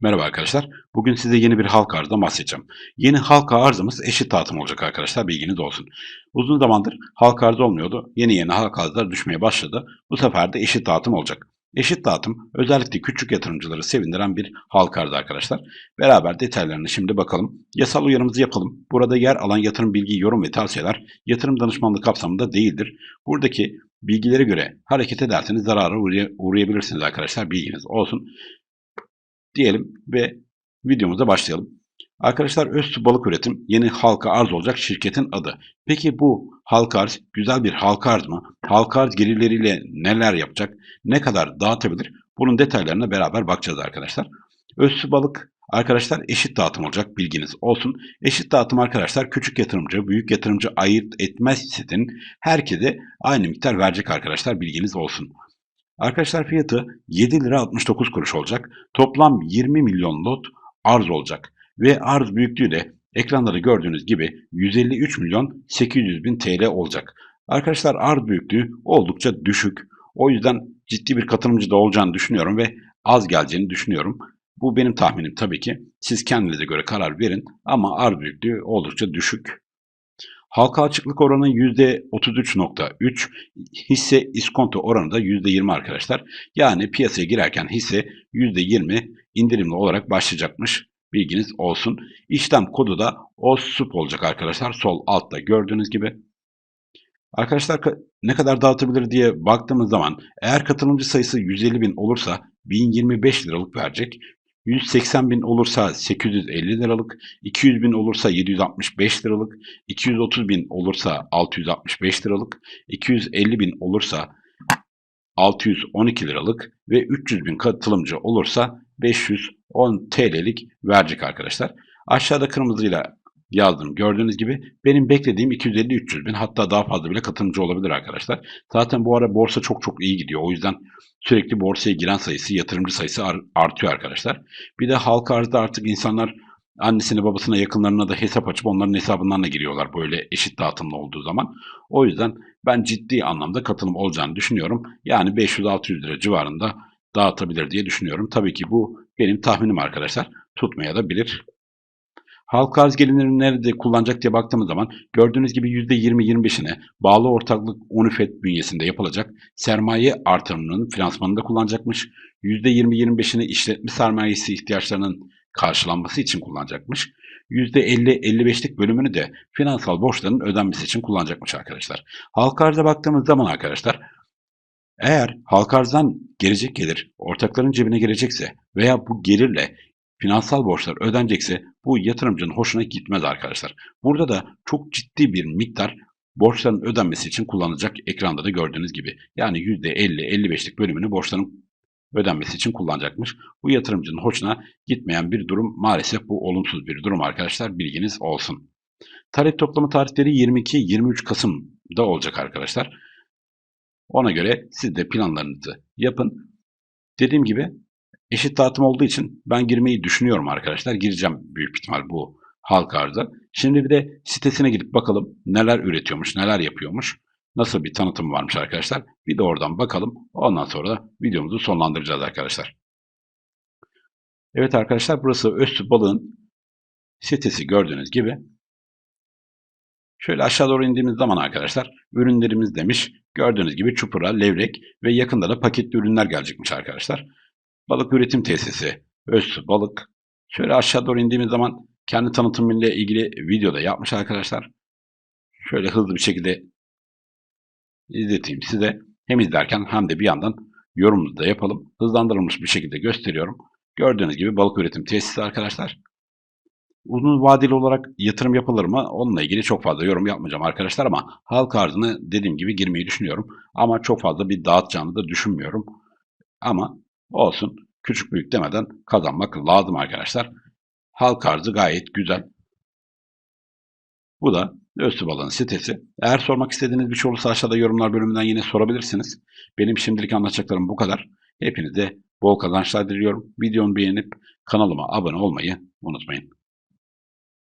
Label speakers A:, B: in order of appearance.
A: Merhaba arkadaşlar. Bugün size yeni bir halka arzdan bahsedeceğim. Yeni halka arzımız eşit dağıtım olacak arkadaşlar. Bilginiz olsun. Uzun zamandır halka arz olmuyordu. Yeni yeni halka arzlar düşmeye başladı. Bu sefer de eşit dağıtım olacak. Eşit dağıtım özellikle küçük yatırımcıları sevindiren bir halka arzı arkadaşlar. Beraber detaylarını şimdi bakalım. Yasal uyarımızı yapalım. Burada yer alan yatırım bilgi, yorum ve tavsiyeler yatırım danışmanlığı kapsamında değildir. Buradaki bilgilere göre hareket ederseniz zarara uğray- uğrayabilirsiniz arkadaşlar. Bilginiz olsun diyelim ve videomuza başlayalım. Arkadaşlar Öztü Balık Üretim yeni halka arz olacak şirketin adı. Peki bu halka arz güzel bir halka arz mı? Halka arz gelirleriyle neler yapacak? Ne kadar dağıtabilir? Bunun detaylarına beraber bakacağız arkadaşlar. Öztü Balık arkadaşlar eşit dağıtım olacak bilginiz olsun. Eşit dağıtım arkadaşlar küçük yatırımcı, büyük yatırımcı ayırt etmez sitenin herkese aynı miktar verecek arkadaşlar bilginiz olsun. Arkadaşlar fiyatı 7 lira 69 kuruş olacak. Toplam 20 milyon lot arz olacak. Ve arz büyüklüğü de ekranda da gördüğünüz gibi 153 milyon 800 bin TL olacak. Arkadaşlar arz büyüklüğü oldukça düşük. O yüzden ciddi bir katılımcı da olacağını düşünüyorum ve az geleceğini düşünüyorum. Bu benim tahminim tabii ki. Siz kendinize göre karar verin ama arz büyüklüğü oldukça düşük. Halka açıklık oranı %33.3, hisse iskonto oranı da %20 arkadaşlar. Yani piyasaya girerken hisse %20 indirimli olarak başlayacakmış. Bilginiz olsun. İşlem kodu da OSUP olacak arkadaşlar. Sol altta gördüğünüz gibi. Arkadaşlar ka- ne kadar dağıtabilir diye baktığımız zaman eğer katılımcı sayısı 150 bin olursa 1025 liralık verecek. 180 bin olursa 850 liralık, 200 bin olursa 765 liralık, 230 bin olursa 665 liralık, 250 bin olursa 612 liralık ve 300 bin katılımcı olursa 510 TL'lik verecek arkadaşlar. Aşağıda kırmızıyla yazdım. Gördüğünüz gibi benim beklediğim 250-300 bin hatta daha fazla bile katılımcı olabilir arkadaşlar. Zaten bu ara borsa çok çok iyi gidiyor. O yüzden sürekli borsaya giren sayısı, yatırımcı sayısı ar- artıyor arkadaşlar. Bir de halka arzda artık insanlar annesine babasına yakınlarına da hesap açıp onların hesabından da giriyorlar böyle eşit dağıtımlı olduğu zaman. O yüzden ben ciddi anlamda katılım olacağını düşünüyorum. Yani 500-600 lira civarında dağıtabilir diye düşünüyorum. Tabii ki bu benim tahminim arkadaşlar. Tutmaya da bilir. Halka arz gelirlerini nerede kullanacak diye baktığımız zaman gördüğünüz gibi %20-25'ine bağlı ortaklık UNIFED bünyesinde yapılacak sermaye artırımının finansmanında kullanacakmış. %20-25'ini işletme sermayesi ihtiyaçlarının karşılanması için kullanacakmış. %50-55'lik bölümünü de finansal borçların ödenmesi için kullanacakmış arkadaşlar. Halka arza baktığımız zaman arkadaşlar eğer halka arzdan gelecek gelir ortakların cebine girecekse veya bu gelirle finansal borçlar ödenecekse bu yatırımcının hoşuna gitmez arkadaşlar. Burada da çok ciddi bir miktar borçların ödenmesi için kullanılacak ekranda da gördüğünüz gibi. Yani %50-55'lik bölümünü borçların ödenmesi için kullanacakmış. Bu yatırımcının hoşuna gitmeyen bir durum maalesef bu olumsuz bir durum arkadaşlar bilginiz olsun. Talep toplama tarihleri 22-23 Kasım'da olacak arkadaşlar. Ona göre siz de planlarınızı yapın. Dediğim gibi eşit dağıtım olduğu için ben girmeyi düşünüyorum arkadaşlar. Gireceğim büyük ihtimal bu halka arza. Şimdi bir de sitesine gidip bakalım neler üretiyormuş, neler yapıyormuş. Nasıl bir tanıtım varmış arkadaşlar. Bir de oradan bakalım. Ondan sonra da videomuzu sonlandıracağız arkadaşlar. Evet arkadaşlar burası Öztürk Balığın sitesi gördüğünüz gibi. Şöyle aşağı doğru indiğimiz zaman arkadaşlar ürünlerimiz demiş. Gördüğünüz gibi çupura, levrek ve yakında da paketli ürünler gelecekmiş arkadaşlar. Balık üretim tesisi, Öztü Balık. Şöyle aşağı doğru indiğimiz zaman kendi tanıtımıyla ilgili videoda yapmış arkadaşlar. Şöyle hızlı bir şekilde izleteyim size. Hem izlerken hem de bir yandan yorumumuzu da yapalım. Hızlandırılmış bir şekilde gösteriyorum. Gördüğünüz gibi balık üretim tesisi arkadaşlar. Uzun vadeli olarak yatırım yapılır mı? Onunla ilgili çok fazla yorum yapmayacağım arkadaşlar ama halka arzını dediğim gibi girmeyi düşünüyorum. Ama çok fazla bir dağıtacağını da düşünmüyorum. Ama olsun küçük büyük demeden kazanmak lazım arkadaşlar. Halka arzı gayet güzel. Bu da Öztü Balığın sitesi. Eğer sormak istediğiniz bir şey olursa aşağıda yorumlar bölümünden yine sorabilirsiniz. Benim şimdilik anlatacaklarım bu kadar. Hepinize bol kazançlar diliyorum. Videomu beğenip kanalıma abone olmayı unutmayın.